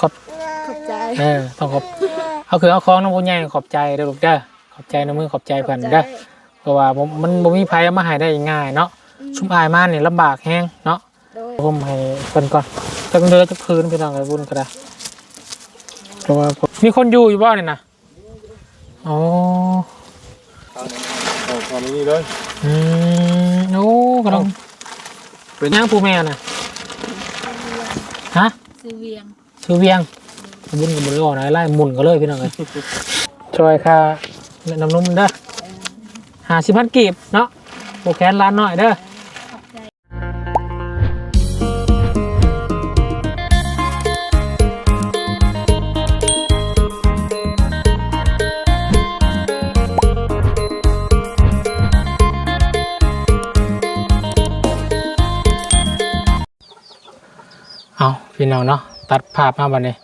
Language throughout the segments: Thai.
ขอบขอบใจเออต้องขอบเอาคือเอาของน้องผู้ใหญ่ขอบใจเด้อลูกเด้อขอบใจน้องมือขอบใจเพิ่นเด้อเพราะว่าผมมันบ่มีไผเอามาให้ได้ง่ายเนาะชุมอายมานี่ลำบากแฮงเนาะโดยผมให้เพิ่นก่อนจักเดือจักคืนพี่น้องไอ้บุญก็ได้เพราะว่าผมมีคนอยู่อยู่บ่นี่นะอ๋อเอาตอนนี้เลยอืมโอ้กำลังเป็นย่างผู้แม่น่ะฮะซื้อเวียง ชื่อเวียงบุญกับบุญอ่อนไล่หมุนก็เลยพี่น้องเลยช่วยค่ะน้ำนุ่มเด้อหาสิพันกีบเนาะโอแคนร้านหน่อยเด้อขอบใจเอาพี่น้องเนาะ ตัดภาพมาบัดนี้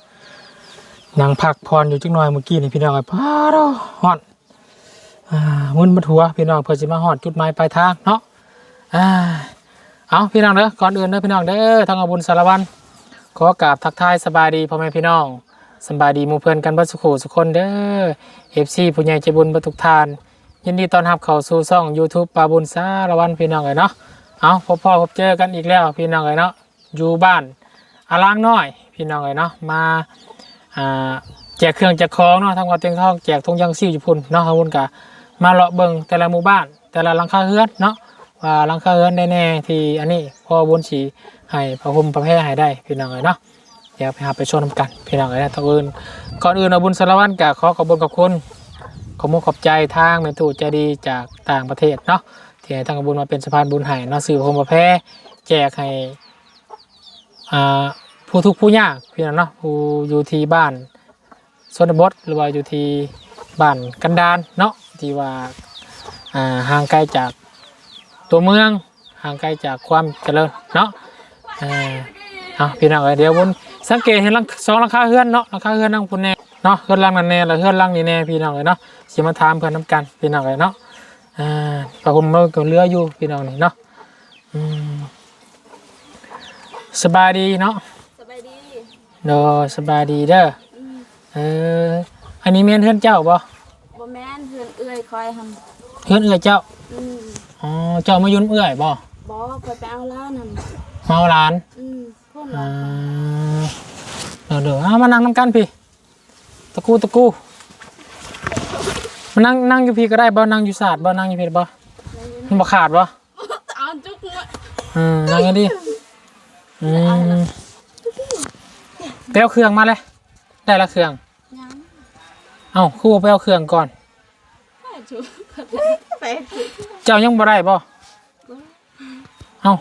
นางพักพรอยู่จักหน่อยเมื่อกี้นี่พี่น้องไอ้พาดอฮอดอ่ามึนมาทัวพี่น้องเพื่อสิมาฮอดจุดหมายปลายทางเนาะอ่าเอาพี่น้องเด้อก่อนอื่นเด้อพี่น้องเด้อทางอาบุญสารวันขอกราบทักทายสบายดีพ่อแม่พี่น้องสบายดีมู่เพื่อนกันบัดสุขุสุคนเด้อ FC ผู้ใหญ่ใจบุญบัทุกทาน ยินดีต้อนรับเข้าสู่ช่อง YouTube ปาบุญสารวันพี่น้องเอ้ยเนาะเอาพบพ่อพบเจอกันอีกแล้วพี่น้องเอ้ยเนาะอยู่บ้านอาล้างน้อย พี่น้องเอ้ยเนาะมาแจกเครื่องแจกของเนาะทางวัดเตียงทองแจกทงยังซิ่วญี่ปุ่นเนาะครับคุณกะมาเลาะเบิงแต่ละหมู่บ้าน แต่ละหลังคาเฮือนเนาะว่าหลังคาเฮือนได้แน่ที่อันนี้พอบุญสีให้พระพรหมประแพร่ให้ได้พี่น้องเอ้ยเนาะเดี๋ยวไปหาไปชมนำกันพี่น้องเอ้ยนะตะอื่นก่อนอื่นเอาบุญสารวัตรกะขอขอบคุญขอบคุณขอมุกขอบใจทางแม่ตู่ใจดีจากต่างประเทศเนาะที่ให้ทางบุญมาเป็นสะพานบุญให้เนาะสื่อพระพรหมประแพร่แจกให้อ่า ผู้ทุกข์ผู้ยากพี่น้องเนาะผู้อยู่ที่บ้านชนบทหรือว่าอยู่ที่บ้านกันดารเนาะที่ว่าอ่าห่างไกลจากตัวเมืองห่างไกลจากความเจริญเนาะเอ่าพี่น้องเอ้ยเดี๋ยวบนสังเกตเห็นลังสองหลังคาเฮือนเนาะหลังคาเฮือนนั่งพุ่นแน่เนาะเฮือนหลังนั่นแน่แล้วเฮือนหลังนี่แน่พี่น้องเอ้ยเนาะสิมาถามเพิ่อนน้ำกันพี่น้องเอ้ยเนาะอ่าพระคุณมันก็เลืออยู่พี่น้องนี่เนาะสบายดีเนาะ โดสบายดีเด้ออืมเอออันนี้เมียนเพื่อนเจ้าบ่บ่แม่นเพื่อนเอื้อยคอยหันเพื่อนเอื้อยเจ้าอืมอ๋อเจ้ามายุ่นเอื้อยบ่บ่คอยไปเอาล้านหันเมาหลานอืมพ่นอ่าเดี๋ยวเดี๋ยวเอามานั่งน้ำกันพี่ตะกูตะกูมานั่งนั่งอยู่พี่ก็ได้บ่นั่งอยู่ศาสตร์บ่นั่งอยู่พี่บ่มันบ่ขาดบ่ เอาจุกมาอืมนั่งกันดิอืม ไปเอาเครื่องมาเลย ได้ละเครื่อง ยังเอ้าคือว่าไปเอาเครื่องก่อน ไปจุกไปจุกเจ้ายังบ่ได้บ่เอ้า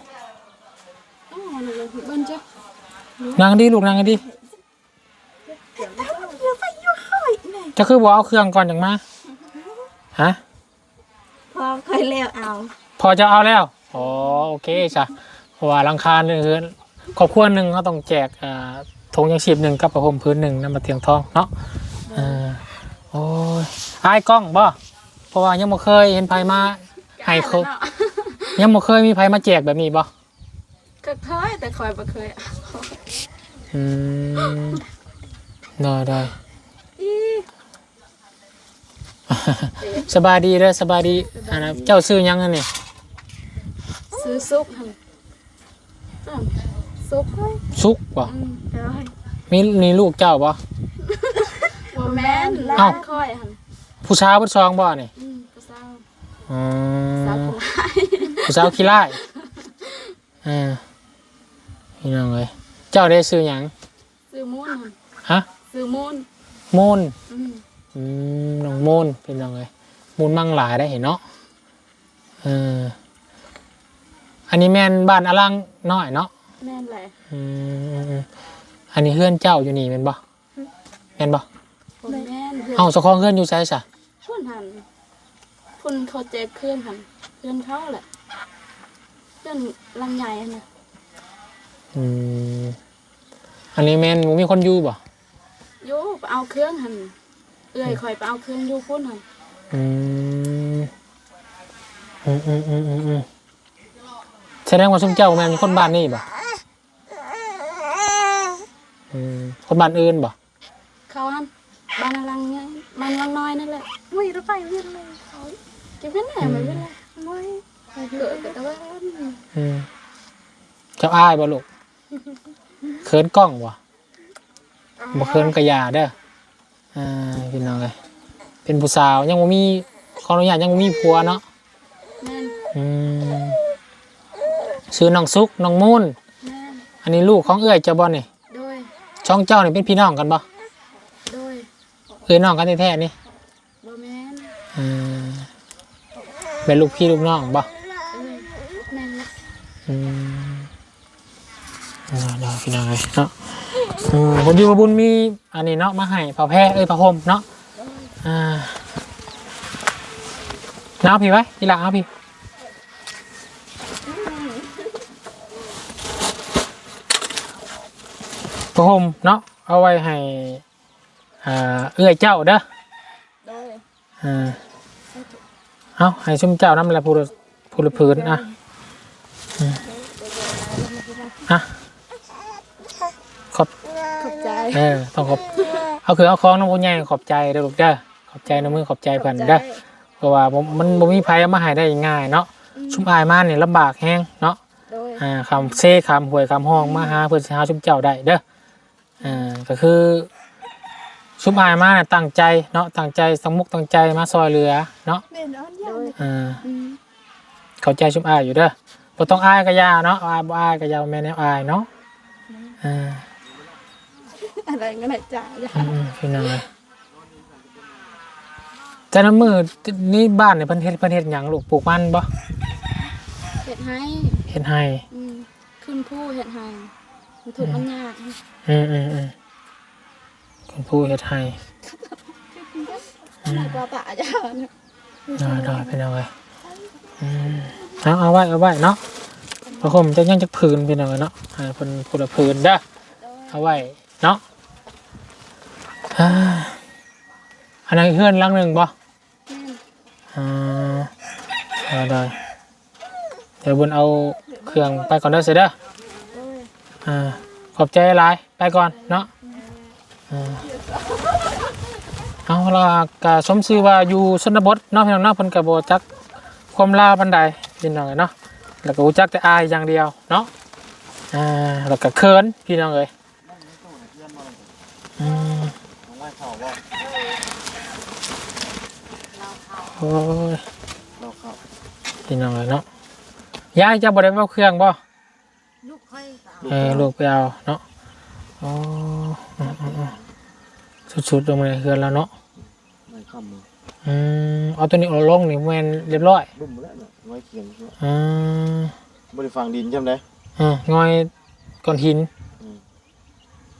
อ๋อนี่เลยเบิ่นจ้ะนั่งดิลูกนั่งกันดิเดี๋ยวไปอยู่ห้อยแม่จะคือบอกเอาเครื่องก่อนอย่างมาฮะพอค่อยแล้วเอา พอจะเอาแล้วอ๋อโอเคจ้ะเพราะว่าหลังคาเนี่ยคือครอบครัวหนึ่งเขาต้องแจกอ่า ธงยังชีพหนึ่งกับประพรมพื้นหนึ่งน้ำมาเตียงทองเนาะเออโอ้ยอายกล้องบ่เพราะว่ายังบ่เคยเห็นไผมาให้เขายังบ่เคยมีไผมาแจกแบบนี้บ่ก็เคยแต่คอยบ่เคยเอาอืมได้ได้อีสบายดีเด้อสบายดีอันนะเจ้าซื้อหยังอันนี่ซื้อซุปหันอ้าว ซุปเฮ้ยซุกบ่อืมเอ้ยมีมีลูกเจ้าบ่บ่แม่นล้าเอ้านค่อยหันผู้ชายผู้ชองบ่นี่อืมก็เศร้าอืสาวมผู้ร้ายผู้สาวขี้ไล่อ่าพี่น้องเลยเจ้าได้ซื้อหยังซื้อมูนหั่นฮะซื้อมูนมูน อืมอืมน้องมูนพี่น้องเลยมูนมั่งหลายได้เห็นเนาะเอออันนี้แม่นบ้านอลังน้อยเนาะ แม่นแหละอืมอันนี้เพื่อนเจ้าอยู่นี่แม่นบ่แม่นบ่ผมแม่นเพื่อนเอ้าสะคองเพื่อนอยู่ไสซะพุ่นหันพุ่นเขาเจ็บเพื่อนหันเพื่อนเขาแหละเพื่อนลังใหญ่หั่นนะอืมอันนี้แม่นบ่มีคนอยู่บ่โยไปเอาเครื่องหันเอื้อยคอยไปเอาเครื่องอยู่พุ่นหันอืมอืมอืมอืมอืมอืมแสดงว่าชุมเจ้าแม่นคนบ้านนี่บ่อือืม คนบ้านอื่นบ่เขาหันบ้านอลังเนี่ยมันลังน้อยนั่นแหละไม่รถไฟเวียนเลยเขาจะเป็นไหนมันเป็นไรไม่เกิดกับตะวันอืมเจ้าอ้ายบ่ลูกเขินกล้องบ่บ่เขินกระยาเด้ออ่าพี่น้องเอ้ยเป็นผู้สาวยังบ่มีขออนุญาตยังบ่มีผัวเนาะแม่นอืมชื่อน้องซุกน้องมูนแม่นอันนี้ลูกของเอื้อยเจ้าบ่นี่โดย ช่องเจ้านี่เป็นพี่น้องกันบ่โดยเอ้ยน้องกันแท้ๆนี่บ่แม่นอืมเป็นลูกพี่ลูกน้องบ่เอ้ยแม่นละอืมเนาะพี่น้องเลยเนาะอืมบุญอยู่กับบุญมีอันนี้เนาะมาให้ผ้าแพร่เอ้ยผ้าห่มเนาะอ่าเอาพี่ไว้ทีหลังเอาพี่ ผ้าห่มเนาะเอาไว้ให้อ่าเอื้อยเจ้าเด้อโดยอ่าเอาให้ชุ่มเจ้าน้ำละพูดพูดพื้นอะอืมอะขอบขอบใจเออต้องขอบเอาคือเอาของน้องผู้ใหญ่ขอบใจเด้อลูกเด้อขอบใจน้ำมือขอบใจเพิ่นเด้อเพราะว่าบ่มันบ่มีไผเอามาให้ได้ง่ายเนาะชุมอายมาเนี่ยลำบากแฮงเนาะโดยอ่าคำเซ่คำหวยคำห้องมาหาเพื่อสิหาชุมเจ้าได้เด้อ อ่าก็คือชุมอายมาเนี่ยตั้งใจเนาะตั้งใจตั้งมุกตั้งใจมาซอยเหลือเนาะเป็นอ้อนยาโดยอ่าอืมเข้าใจชุมอายอยู่เด้อบ่ต้องอายก็อยาเนาะอายบ่อายก็อยาแม่นแนวอายเนาะอ่าอะไรก็ได้จ่ายจ้ะอืมพี่น้องเอ้ยแต่น้ำมือนี่บ้านเนี่ยเพิ่นเฮ็ดเพิ่นเฮ็ดหยังลูกปลูกมันบ่เห็ดให้เฮ็ดให้อืมขึ้นผู้เห็ดให้ มันถูกมันยากอืมอืมอืมคุณผู้เฮ็ดให้หนักกว่าป่าจ้าเนี่ยได้ได้พี่น้องเอ้ยอืมเอาเอาไว้เอาไว้เนาะพระคมจะยังจักพื้นพี่น้องเอ้ยเนาะให้เพิ่นผู้ละพื้นเด้อเอาไว้เนาะอ่าอันนั้นเฮือนหลังหนึงบ่แม่นอ่าได้ได้เดี๋ยวบุญเอาเครื่องไปก่อนเด้อเสร็จเด้อโดย อ่าขอบใจหลายไปก่อนเนาะอ่าเอาละกะสมชื่อว่าอยู่ชนบทเนาะพี่น้องเนาะเพิ่นก็บ่จักความลาวปานใดพี่น้องเอ้ยเนาะแล้วก็รู้จักแต่อายอย่างเดียวเนาะอ่าแล้วก็เขินพี่น้องเอ้ยอืมโอ้ยพี่น้องเลยเนาะยายจะบ่ได้เอาเครื่องบ่ เออลูกไปเอาเนาะอ๋ออืมอืมอืมสุดๆลงมาในเครื่องแล้วเนาะไม่ข้ามมืออืมเอาตัวนี้เอาลงนี่แม่นเรียบร้อยรุ่มแล้วเนี่ยไว้เคียงเพื่ออืมบริฟังดินใช่ไหมอ่างอยก้อนหินอืม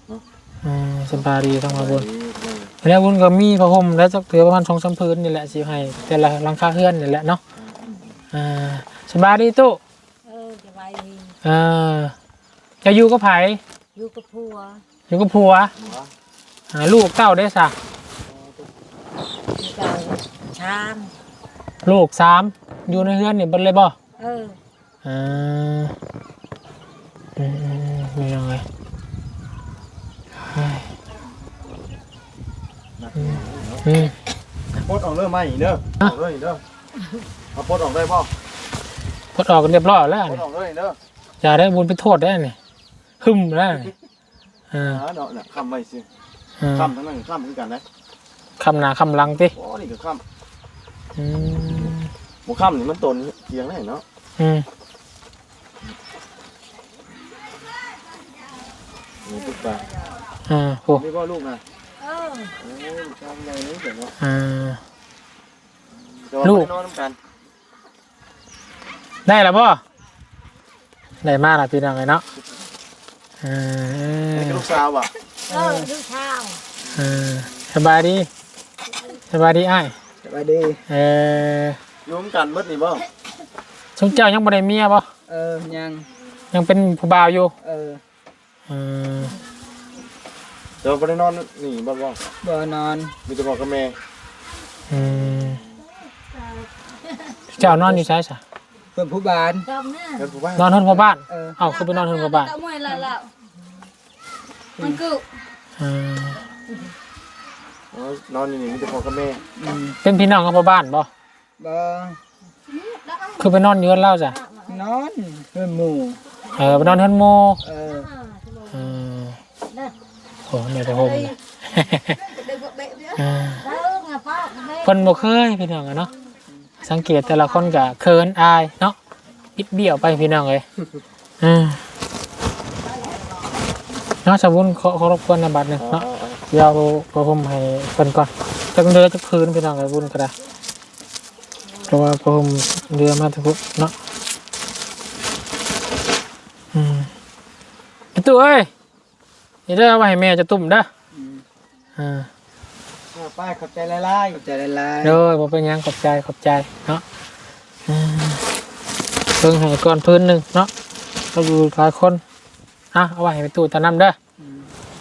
เนาะอืมสบายดีทั้งมาบนนี่เลยแล้วบุญก็มีผ้าห่มแล้วจักเถือประมาณสองสามพื้นนี่แหละสิให้แต่ละหลังคาเฮือนนี่แหละเนาะอ่าสบายดีตู้เออจะไปดีเออ จะอยู่กับไผอยู่กับผัวอยู่กับผัวหาลูกเต้าได้ซะอยู่กับชามลูกสามอยู่ในเฮือนนี่เบิดเลยบ่เอออ่าอืมอืมอืมมียังไงเฮ้ยอืม ปลดออกเริ่มไหมเด้อออกเลยเด้อเอาปลดออกได้ป่ะพดออกกันเรียบร้อยแล้วปลดนี่ออกเลยเด้ออย่าได้บุญไปโทษได้นี่ หึมแล้วนี่อ่าหาเนาะเนี่ยข้ามไปสิอ่าข้ามทั้งนั้นข้ามเหมือนกันนะคำหนาคำหลังติโอ้นี่ก็ข้ามอืมหมูข้ามนี่มันตนเคียงได้เนาะอืมนี่ตุ๊กตาอ่าโอ้นี่ก็ลูกนะเออโอ้ยข้ามใหญ่นี่เจ๋งเนาะอ่าจะว่าลูกไปนอนน้ำกันได้แล้วบ่ได้มากละพี่น้องเลยเนาะ อ่านี่ก็ลูกสาวอะเออลูกเช้าอ่าสบายดีสบายดีอ้ายสบายดีเอออยู่ร่วมกันเบิดนี่บ่ชงเจ้ายังบ่ได้เมียบ่เออยังยังเป็นผู้บ่าวอยู่เอออืมเดี๋ยวไปนอนนี่บ่บ่บ่นอนมีแต่บอกกับแม่อืมเจ้านอนอยู่ใช่สะเพื่อนผู้บานจำเนี่ยกันผู้บ้านนอนเฮือนพ่อบ้านเออเอ้าคือไปนอนเฮือนพ่อบ้าน ตะมวยละแล้ว มันกูอ่านอนอยู่นี่มีแต่พ่อกับแม่เป็นพี่น้องกับพ่อบ้านบ่บ่คือไปนอนอยู่กับเล่าจ้ะนอนเพื่อนหมู่เออไปนอนเฮือนโมเออเออโอ้เนี่ยแต่ผมนะเออเพิ่นบ่เคยพี่น้องอะเนาะสังเกตแต่ละคนก็เคินอายเนาะปิดเบี้ยวไปพี่น้องเอ้ยอืม เนาะสมมุติขอขอรบกวนนะบัดหนึงเนาะเดี๋ยวเอาพอผมให้เพิ่นก่อนจักเดือจักคืนพี่น้องไอ้บุญก็ได้เพราะว่าพอผมเดือมาทุกพุธเนาะอืมพี่ตู้เอ้ยนี่เด้อเอาไว้ให้แม่จะตุ่มเด้ออืมอ่าอ่าป้ายขอบใจหลายขอบใจหลายเด้อบ่เป็นหยังขอบใจขอบใจเนาะอืมเพิ่งให้ก่อนพื้นหนึ่งเนาะเราอยู่หลายคน อะเอาไว้ให้พี่ตู้ตะนำเด้อๆอืม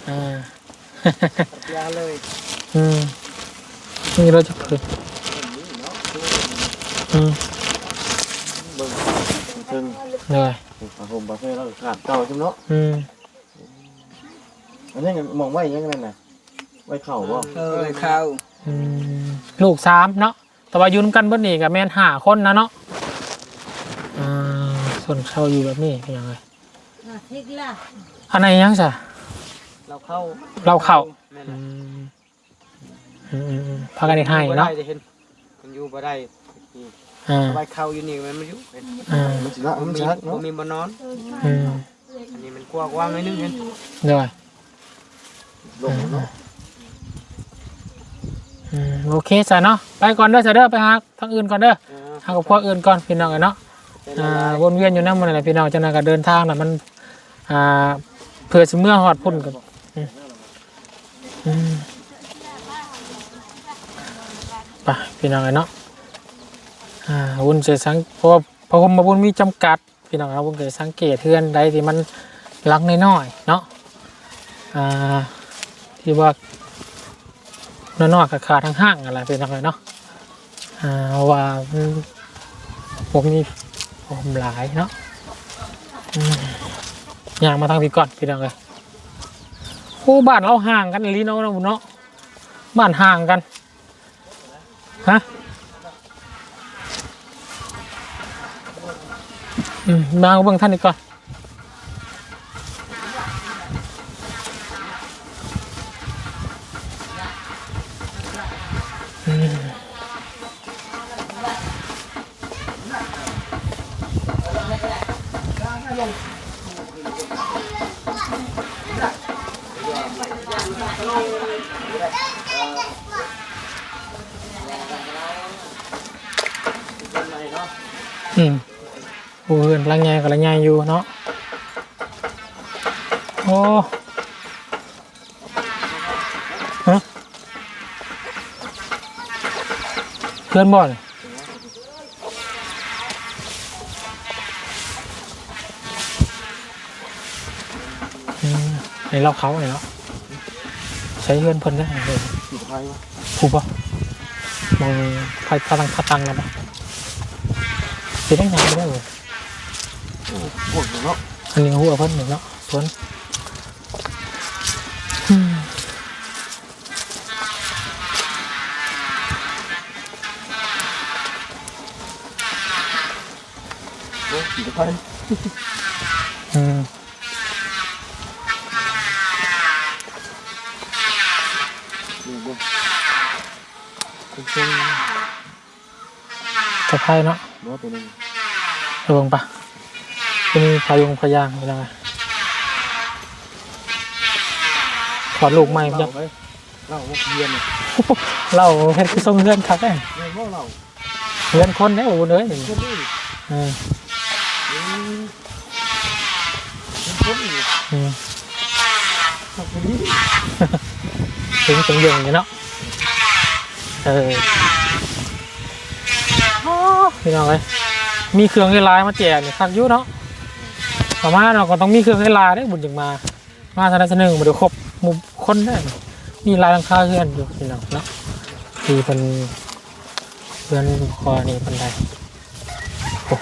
อ่า ยาเลยอืมนี่เราจะพื้นอืมๆเบิ่งถึงเลยผ้าห่มผ้าเสื้อแล้วก็ขาดเก่าจังเนาะอืมอันนี้มองไว้อยังไงน่ะไว้เข่าบ่เออไปเข้าอืมลูกสามเนาะแต่ว่าอยุ่นกันเบนนี่กับแม่นห้าคนนะเนาะอ่าส่วนเขาอยู่แบบนี้เป็นยังไง ทิกล่ะอันไหนยังจ้ะเราเข้าเราเข้าแม่นอืล่ะมอืมอืมอืมพากันได้ให้เนาะบ่ได้เห็นมันอยู่บ่ได้อ่าไปเข้าอยู่นี่มันไม่อยู่เป็นอ่า มันสินะบ่มันมีชักบ่เนาะมีบ่นอน อืมอันนี้มันกว้างๆหน่อยนึงเห็นเดี๋ยวลงเนาะอืมโอเคจ้ะเนาะไปก่อนเด้อจ้ะเด้อไปหาทางอื่นก่อนเด้อเออหากับพวกอื่นก่อนพี่น้องกันเนาะใจอ่าละลายวนเวียนอยู่นั่นมันอะไรพี่น้องจังนั้นก็เดินทางน่ะมัน อ่าเพื่อสิเมื่อฮอดพุ่นกับอืมอืมไปพี่น้องกันเนาะอ่าวุ้นจะสังเพราะเพราะผมมาวุ้นมีจำกัด พี่น้องครับวุ้นก็จะสังเกตเทือนใดที่มันลักน้อยๆเนาะอ่าที่ว่าน้อยๆกับขาทั้งห้างอะไรพี่น้องเลยเนาะอ่าว่ามันผมมีผมหลายเนาะ ย่างมาทางพี่ก่อนพี่น้องเลยโอ้บ้านเราห่างกันอีหลีเนาะเนาะเนาะบ้านห่างกันฮะมาเอาเบิ่งท่านอีกก่อน อืมโอ้เพื่อนลังไงกับลังไงอยู่เนาะ โอ้ฮะเพื่อนบ่เลยอืมในเราเขาเนี่ยเนาะ ใช้เพื่อนเพิ่นได้เลยสิไผวะถูกปะมองใครพลังพตังแล้วปะสิได้งานไม่ได้เลยโอ้พวกเนาะอันนี้หัวเพิ่นหนึ่งเนาะสวนอืม สะพายเนาะเนาะตัวนึงระวังปะจะมีพายงพยางอะไรขอดลูกใหม่เล่าจังเฮ้ยเล่าว่าเรียนเนี่ยเล่าเฮ็ดคือทรงเลื่อนคักเอ้ยเรียนว่าเล่าเลื่อนคนเนี่ยโอ้โหเลยคนนี้ดิอืมอืมเป็นคนนี่อืมขับคนนี้ถึงถึงยงอยู่เนาะ เออโอ้พี่น้องเลยมีเครื่องเวลามาแจกนี่คักอยุ่เนาะประมาณเราก็ต้องมีเครื่องเวลาได้บุญจึงมา มาสนับสนุนมาดูครบหมู่คนได้มีลายหลังคาเพื่อนอยู่พี่น้องเนาะที่เป็นเพื่อนคอนี่เป็นไรโอ้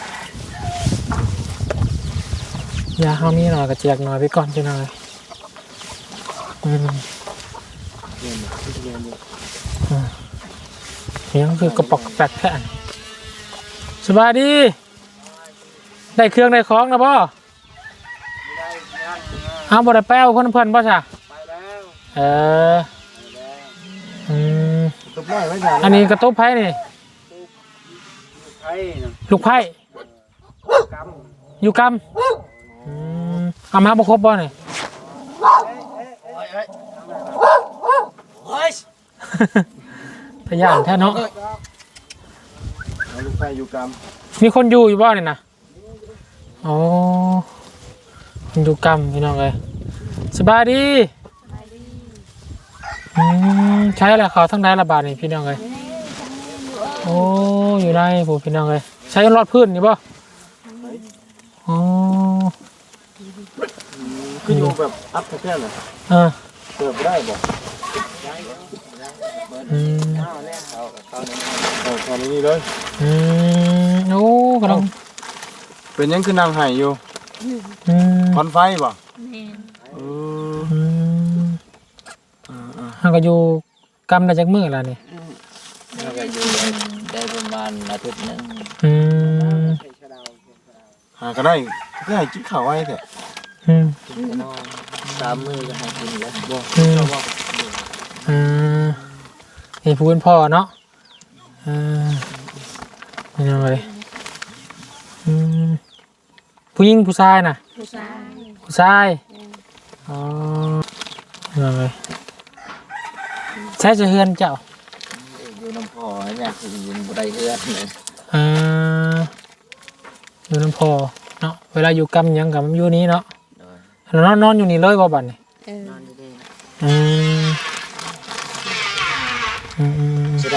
ยาเขามีหน่อยก็แจกหน่อยไปก่อนพี่น้องเลยอืม สียงคือกระปอกกระแปกแค่อันสบายดี ได้เครื่องได้ของนะพ่อเอาบ่ได้แป้วเพื่อนเพื่อนๆพ่อจ้ะไปแล้วเอออืมตบน้อยไว้ยาอันนี้กระตุบไผ่นี่ไอ้น่ะลูกไผ่กอยู่กำอืมเอามาบ่ครบบ่นี่ำเฮ้ยพยานแท้เนาะเอาลูกไปอยู่กรรมมีคนอยู่อยู่บ่นี่นะอ๋อคนอยู่กำพี่น้องเลยสบายดีอืมใช้อะไรเขาทั้งได้ระบาดนี่พี่น้องเลยโอ้อยู่ได้ผมพี่น้องเลยใช้รอดพื้นนี่บ่อ๋อคืออยู่แบบอัพแค่ๆน่ะเออเปิดบ่ได้บ่อืม เอาวเอตอนนี้เลย อืมโอ้กำลังเป็นยังคือนางไห้อยู่อืมควันไฟบ่แม่นเอออืมอ่าเฮาก็อยู่กำได้จักมื้อล้วนี่แล้วก็อยู่ได้ประมาณอาทิตย์หนึงอืมๆหาก็ได้ก็ให้กินข้าวไว้แท้อืมกินก็นอนสามมือก็ให้กินแล้วบ่อืมเจ้าบ่อืม นี่ผู้เป็นพ่อเนาะอ่าเป็นยังไงอืมผู้หญิงผู้ชายน่ะ ผู้ชายผู้ชายอ๋อเป็นยังไงใช้จะเฮือนเจ้าอยู่น้ำพอเนี่ยคือยินบ่ได้เฮือนเลยอ่าอยู่น้ำพ่อเนาะเวลาอยู่กำหยังกับมันอยู่นี้เนาะโดยนอนนอนอยู่นี่เลยบ่บัดนี่เออนอนอยู่นี่อืม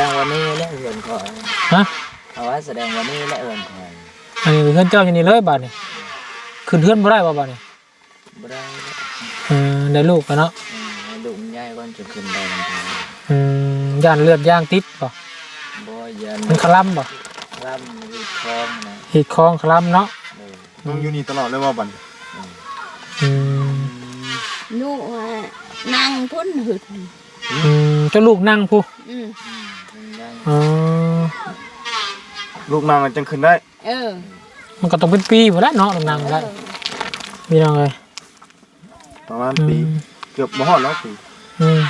งวันนี้และเฮือนคอยฮะเอาไว้แสดงวันนี้และเฮือนคอยอันนี้เพื่อนเจ้าอยู่นี่เลยบาดนี่ขึ้นเพื่อนบ่ได้บ่บาดนี่บ่ได้เออได้ลูกแล้วเนาะอืมให้ลูกมันใหญ่ก่อนจะขึ้นได้ลำพังอืมย่านเลือดย่างติดบ่บ่ยันมันคลำบ่ร่ำมีคลองนะหีดคองคลำเนาะโดยน้องอยู่นี่ตลอดเลยว่าบัดอืมหนูว่านั่งพุ่นหึดอืมเจ้าลูกนั่งผู้อืม อืมมันใหญ่อ๋อลูกนางจังขึ้นได้เออมันก็ต้องเป็นปีพุ่นละเนาะลูกนั่งได้พี่น้องเอ้ยประมาณอืปีมเกือบบ่ฮอดแล้วปีอืม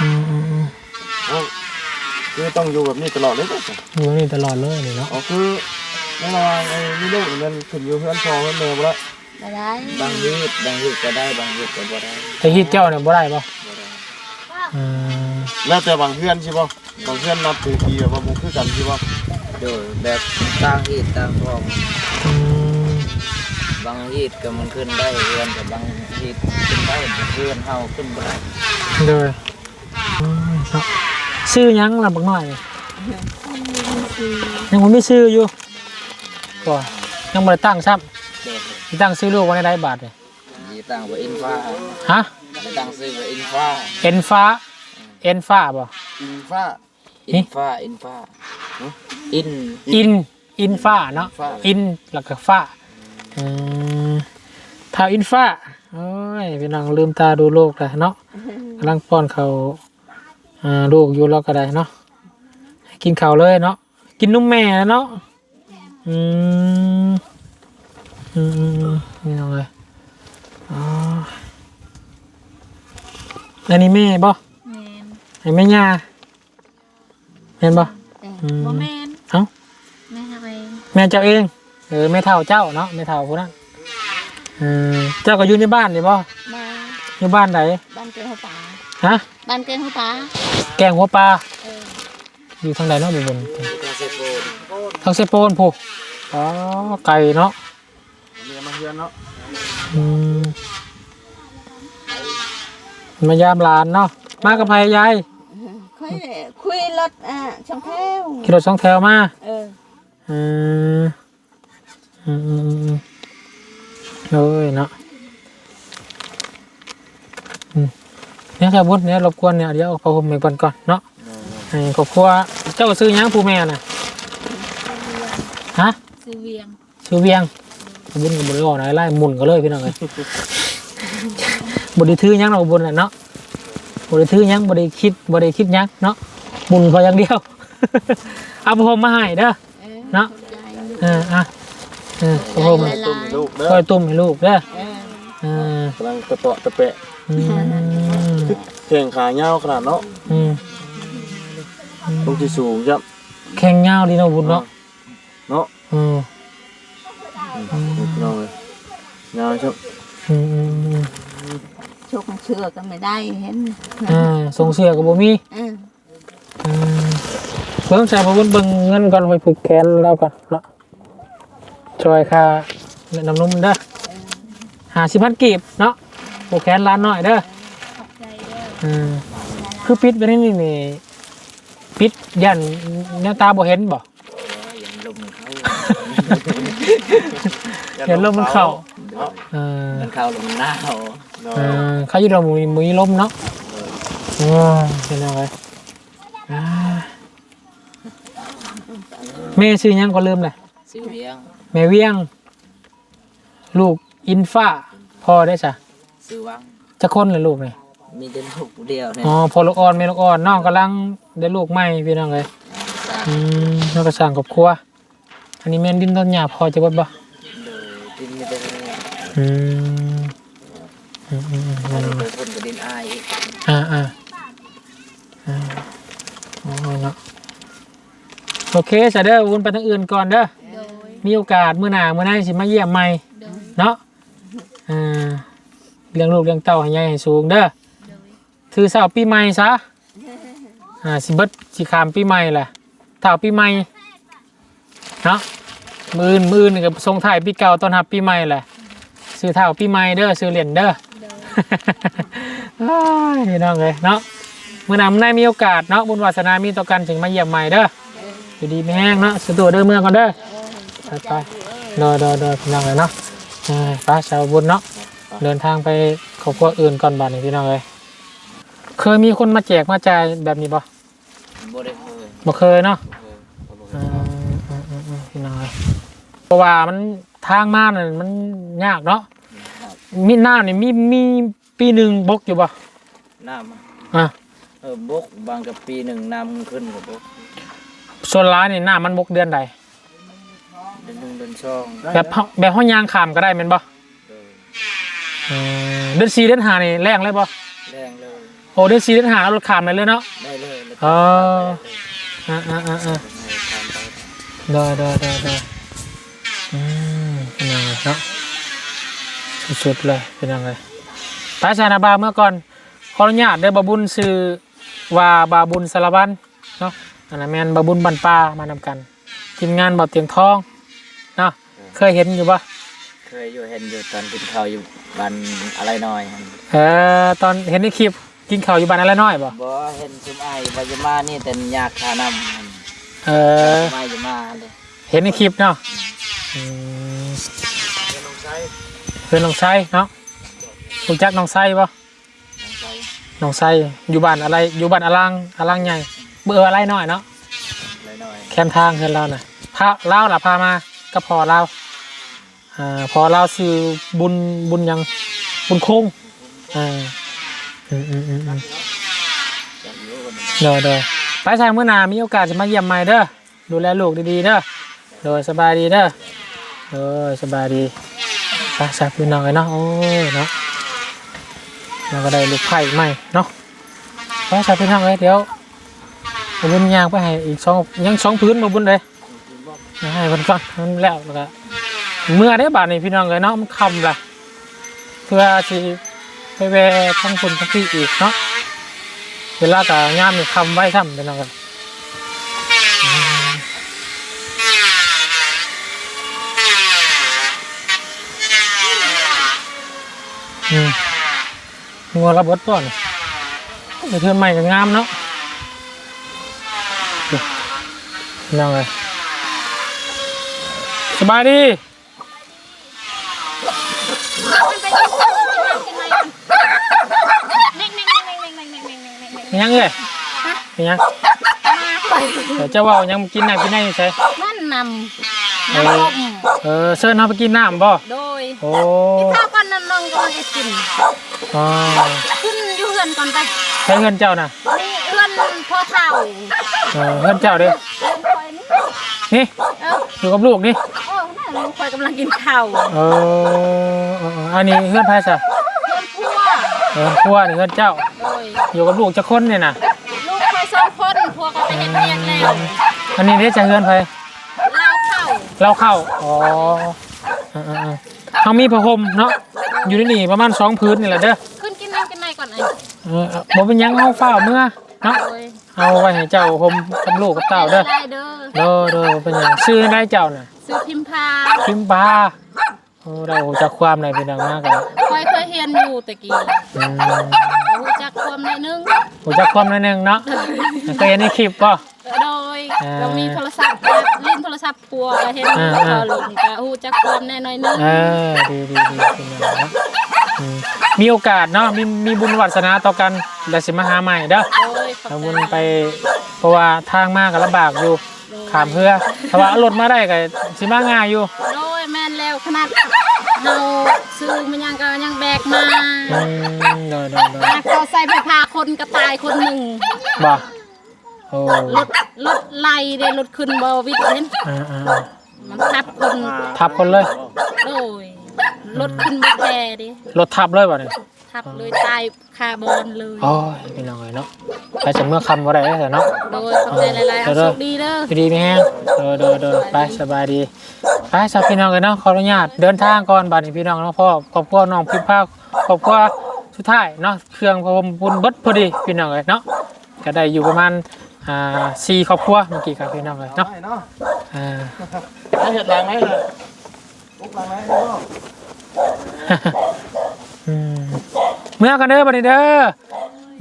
อืมอืมอืมเอ้าคือต้องอยู่แบบนี้ตลอดเลยเด้ออยู่นี่ตลอดเลยนี่เนาะอ๋อคือในระหว่างไอ้นี่ลูกนี่มันขึ้นอยู่เพื่อนพ่อเพื่อนแม่บ่ละบ่ได้บางยีดบางยีดก็ได้บางยีดก็บ่ได้แต่ฮีดเจ้าเนี่ยบ่ได้บ่บ่ได้อืม แล้วแต่บางเพื่อนใช่ป่ะบางเพื่อนนับถือทีแบบว่าบ่คือกันใช่ป่ะโดยแบบต่างยีดต่างคลองอืมบางยีดก็มันขึ้นได้เรือนกับบางยีดขึ้นได้แต่เรือนเฮาขึ้นบ่ได้เลยอืมเนาะชื่อหยังล่ะบักหน่อยยังบ่มีชื่ออยู่ก็ยังบ่ได้ตั้งซ้ำโดยสิตั้งชื่อลูกไว้ในได้บาทเลยยีตั้งว่าอินฟ้าฮะยีตั้งชื่อว่าอินฟ้าเอ็นฟ้า เอ็นฟ้าบ่ อิงฟ้าอินฟ้าอินฟ้าอิน อิน อินฟ้าเนาะ ฟ้า อินแล้วก็ฟ้าอืมถ้าอินฟ้า โอ้ยพี่น้องลืมตาดูโลกแล้วเนาะกำลังป้อนเขาวอ่าลูกอยู่แล้วก็ได้เนาะให้กินข้าวเลยเนาะ กินนมแม่แล้วเนาะ อืมอืมอืมอืมนี่น้องเลยอ๋ออันนี้แม่บ่ แม่นไอ้แม่ย่าแม่นบ่ แต่อืม บ่แม่นเอ้า แม่ทำเองแม่เจ้าเองเออแม่เท่าเจ้าเนาะแม่เท่าผู้นั้นเออเจ้าก็อยู่ในบ้านนี่บ่มาอยู่บ้านไหนบ้านเกิดหัวป่าฮะ บ้านเกิดหัวป่าแกงหัวปลาเอออยู่ทางใดเนาะบุบนกาเซโกนทางเซโปนผู้อ๋อไก่เนาะมีมาเฮือนเนาะอืมมายามหลานเนาะมากับไผยาย คุยคุยรถอะช่องแถวขี่รถสองแถวมาเอออืมอืมอืมอืมโอ้ยเนาะอืมเนี่ยครับบุญเนี่ยรบกวนเนี่ยเดี๋ยวเอาผ้าห่มไปก่อนก่อนเนาะให้ครอบครัวเจ้าก็ซื้อหยังผู้แม่น่ะฮะซื้อเวียงซื้อเวียงบุญกับบริวารอะไรไล่หมุนก็เลยพี่น้องเลยบริทือหยังเราบุญอะเนาะ บริทือหยังบริคิดบริคิดหยังเนาะหมุนพออย่างเดียว เอาผมมาให้เด้อเออเนาะใจเอออะเออเอาผมใจตุ้มหลายลูกเด้อช่วยตุ้มให้ลูกเด้อๆเออเออกำลังตะเปาะตะเปะอืมแข่งขาเงาวขนาดเนาะอืมตรงที่สูงจ้ะแข่งเงาดีเนาะบุญเนาะเนาะอืมอืมพี่น้องเลยเงาวจ้ะอืมอืมอืม ชกเชือกก็ไม่ได้เห็นอ่าส่งเสียกับบ่มีเอออืมเบิ่งใส่พระบุญเบิ่งเงินก่อนไปผูกแขนเราก่อนเนาะช่วยค่าเงินน้ำนมเด้อหาสิพันกีบเนาะผูกแขนล้านหน่อยเด้อขอบใจเด้ออืมคือปิดไปนี่นี่นี่ปิดยันแนวตาบ่เห็นบ่ยังลมเขาเห็นลมมันเข้าเออ มันเข้าลมหนาวเนาะเออเขาอยู่เรามีมีลมเนาะเออเป็นอะไรอ่าแม่ชื่อหยังก็ลืมเลยสิเวียงแม่เวียง ลูกอินฟ้าพ่อได้จ้ะสิวังจะคนเลยลูกเลยมีแต่ลูกเดียวเนี่ยอ๋อพอลูกอ่อนแม่ลูกอ่อนน้องกำลังได้ลูกใหม่พี่น้องเลยอืมน้องกระสังกับครัวอันนี้แม่นดินต้นหญ้าพอจะเบดบ่โดยดินมีแต่อืม อืมอืมอืมอันั่นนนี้น่นกับดินอายอีกอ่าอ่าอ่าโอ้เนาะโอเคจะเด้อวุ้นไปทางอื่นก่อนเด้อโดย มีโอกาสมื้อหน้ามื้อหน้าสิมาเยี่ยมใหม่ โดย เนาะอ่าเลี้ยงลูกเลี้ยงเต้าให้ใหญ่ให้สูงเด้อ โดย ถือเสาปีใหม่ซะ อ่า สิเบิดสิขามปีใหม่แหละเท่าปีใหม่ เนาะมืออื่นมืออื่นนี่ก็ส่งท้ายปีเก่าตอนรับปีใหม่แหละ ซื้อเท่าปีใหม่เด้อ ซื้อเหรียญเด้อ พี่น้องเลยเนาะเมื่อนำได้มีโอกาสเนาะบุญวาสนามีต่อกันถึงมาเยี่ยมใหม่เด้ออยู่ดีไม่แห้งเนาะสะดวเด้อเมื่อก่อนเด้อไปไปรอรอรอพี่น้องเลยเนาะไปชาวบุญเนาะเดินทางไปครอบครัวอื่นก่อนบ้านนี่พี่น้องเลยเคยมีคนมาแจกมาจ่ายแบบนี้บ่บ่เคยเนาะเพี่น้องเลยเพราะว่ามันทางมาเนี่ยมันยากเนาะ มีหน้านี่มีมีปีหนึ่งบกอยู่บ่น้ำอะอะเออบกบางกับปีหนึ่งน้ำมันขึ้นกับบกส่วนร้ายนี่หน้ามันบกเดือนใดเดือนหนึ่งเดือนสองแบบเฮาแบบห้องยางขามก็ได้แม่นบ่เออเออเดือนสี่เดือนห้านี่แรงเลยบ่แรงเลยโอ้เดือนสี่เดือนห้ารถขามเลยเลยเนาะ ได้เลยแล้วอ๋ก็ออ่าอ่าอ่าอ่า ให้ทำไป ได้ได้ได้ได้ สุดๆเลยเป็นยังไงไปสานาบาเมื่อก่อนขออนุญาตได้บาบุญซื้อว่าบาบุญสารบันเนาะอันนั้นแมนบาบุญบันปลามานำกันทีมงานบ่อเตียงทองเนาะเคยเห็นอยู่ปะเคยอยู่เห็นอยู่ตอนกินข้าวอยู่บ้านอะไรหน่อยหั่นเออตอนเห็นในคลิปกินข้าวอยู่บ้านอะไรน้อยบ่บ่เห็นซุมไอ้ายว่าจะมานี่แต่ยากขานำหั่นเออมาจะมาเลยเห็นในคลิปเนาะอืม เพื่อนน้องไส้เนาะรู้จักน้องไส้ปะน้องใจน้องไส้อยู่บ้านอะไร อยู่บ้านอลังอลังใหญ่ เบอร์อะไรหน่อยเนาะเลยหน่อยแคมทางเพื่อนเราน่ะพาเล่าล่ะพามาก็พอเล่าอ่าพอเล่าซื้อบุญบุญหยังบุญคงอ่าอืมอืมอืมอืมจักอยู่กันเด้อเด้อไปทางเมื่อหนามีโอกาสจะมาเยี่ยมใหม่เด้อดูแลลูกดีๆเด้อโดยสบายดีเด้อโดยสบายดี ไปสักพี่น้องเลยเนาะโอ้ยเนาะเราก็ได้ลูกไผ่ใหม่เนาะไปสักพี่น้องเลยเดี๋ยวมาบุญยางไปให้อีกสองยังสองพื้นมาบุญเลยมาให้เพิ่นก่อนมันแล้วแล้วก็เมื่อได้บาทนี่พี่น้องเลยเนาะมันคำละเพื่อที่ไปแวะทั้งคนทั้งพี่อีกเนาะเวลาแต่งามนี่คำไว้ซ้ำเป็นอะไรอืมอืม งัวระเบิดก่อนไปเทือนใหม่ก็งามเนาะยังไงสบายดียังเลยยังเดี๋ยวจ้าว่ายังกินไหนกินไหนใช่มันนำเออเออเชิญเฮาไปกินน้ำบ่โดยโอ้ นข้าวก่อนนั่นน้องก็จะกินอ๋อขึ้นอยู่เฮือนก่อนไปใช้เงินเจ้าน่ะนี่เฮือนพ่อเฒ่าเออเงินเจ้าเด้อเฮือนคอยนี่นี่เอ้าอยู่กับลูกนี่โอ้น่าลูกคอยกำลังกินข้าวเออเออเอออันนี้เงินไผซะเฮือนพัวเออพัวนี่เงินเจ้า โดยอยู่กับลูกจักคนนี่น่ะ ลูกคอยสองคนพัวก็ไปเฮ็ดเวียกแล้วอันนี้เด้จะเงินไผเล่าเข้าเราเข้าอ๋อเออเออเออเขามีผ้าห่มเนาะ อยู่ในนี่ประมาณสองพื้นนี่แหละเด้อขึ้นกินน้ำกินในก่อนไอ้เออเออบ่เป็นหยังเฮาเฝ้าเมื่อเนาะโดยเอาไว้ให้เจ้าห่มกับลูกกับเต้าเด้อได้เด้อเด้อเด้อบ่เป็นหยังซื้อได้เจ้าน่ะซื้อพิมพ์พาพิมพ์ปลาโอ้เราจักความในเป็นดังมากเลยคอยเคยเรียนอยู่แต่กี้อืมรู้จักความในอยนึงรู้จักความในอยหนึงเนาะเคยเห็นในคลิปป่ะ โดยอ่าเรามีโทรศัพท์เล่นโทรศัพท์พัวก็เห็นอ่าพอ่าอลงก็รู้จักความแน่หน่อยนึงเออดีดีดีเป็นอย่างเนาะอืมมีโอกาสเนาะมีมีบุญวาสนาต่อกันแล้วสิมาหาใหม่เด้อโดยขอบเอาใจบุญไปเพราะว่าทางมากก็ลำบากอยู่ขามเพื่อถ้าว่าเอารถมาได้ก็สิมาง่ายอยู่โดยแม่นแล้วขนาดเราซื้อมันยังก็ยังแบกมาอืมเด้อเด้อเด้อเขาใส่ไปพาคนกระตายคนหนึ่งบ่ โอ้รถรถไล่เด้รถขึ้นบอวิทเห็นอ่าอ่าอ่ามันทับคนทับคนเลยโดยรถขึ้นบแพรดิรถทับเลยบ่เนี่ยทับเลยตายคาบอนเลย โอ้ยพี่น้องเอ้ยเนาะไปจะเมื่อคำว่าได้เถอะเนาะ โดยขอบใจหลายๆเอาเด้โชอคดีเด้ออยู่ดีไหมฮะเดินเดินเดินไปสบายดี ไปสับพี่น้องกันเนาะขออนุญาตเดินทางก่อนบัดนี้พี่น้องเนาะพ่อครอบครัวน้องพิมพ์ภาคครอบครัวสุดท้ายเนาะเครื่องพรมบุญเบิดพอดีพี่น้องเลยเนาะก็ได้อยู่ประมาณ อ่าสี่ครอบครัวเมื่อกี้ครับพี่น้องเลยเนาะได้เนาะอ่าได้เห็ดหลังไหมล่ะลุกหลังไหมเนาะอืมเมื่อกันเด้อบัดนี้เด้อ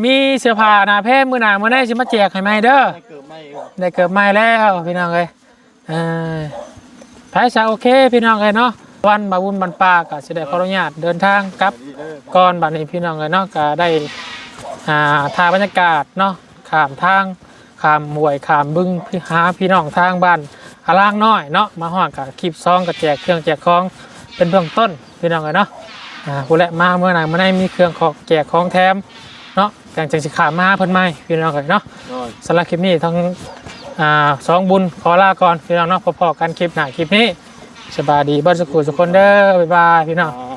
มีเสื้อผ้าหนาแพร่มือหนามือได้สิมาแจกให้ไหมเด้อได้เกิดไหมเออได้เกิดใหม่แล้วพี่น้องเลยเออไพ่ชาโอเคพี่น้องเลยเนาะวันบาวุนบันปาก็สิได้ขออนุญาตเดินทางกลับดีเด้อก่อนบัดนี้พี่น้องเลยเนาะก็ได้อ่าถ่ายบรรยากาศเนาะข้ามทาง ข้ามห้วยข้ามบึงพี่หาพี่น้องทางบ้านอาล่างน้อยเนาะมาห่อดกับคลิปซองกับแจกเครื่องแจกของเป็นเบื้องต้นพี่น้องเลยเนาะอ่าผู้แหละมาเมื่อไหร่เมื่อไหร่มีเครื่องของแจกของแถมเนาะอย่างจังสิขามมาเพิ่นไม่พี่น้องเลยเนาะโอ้ยสำหรับคลิปนี้ทั้งอ่าสองบุญขอลาก่อนพี่น้องเนาะพอๆกันคลิปหน้าคลิปนี้สบายดีเบ้านสกุลสุกคนเด้อบ๊ายบายพี่น้องอ่า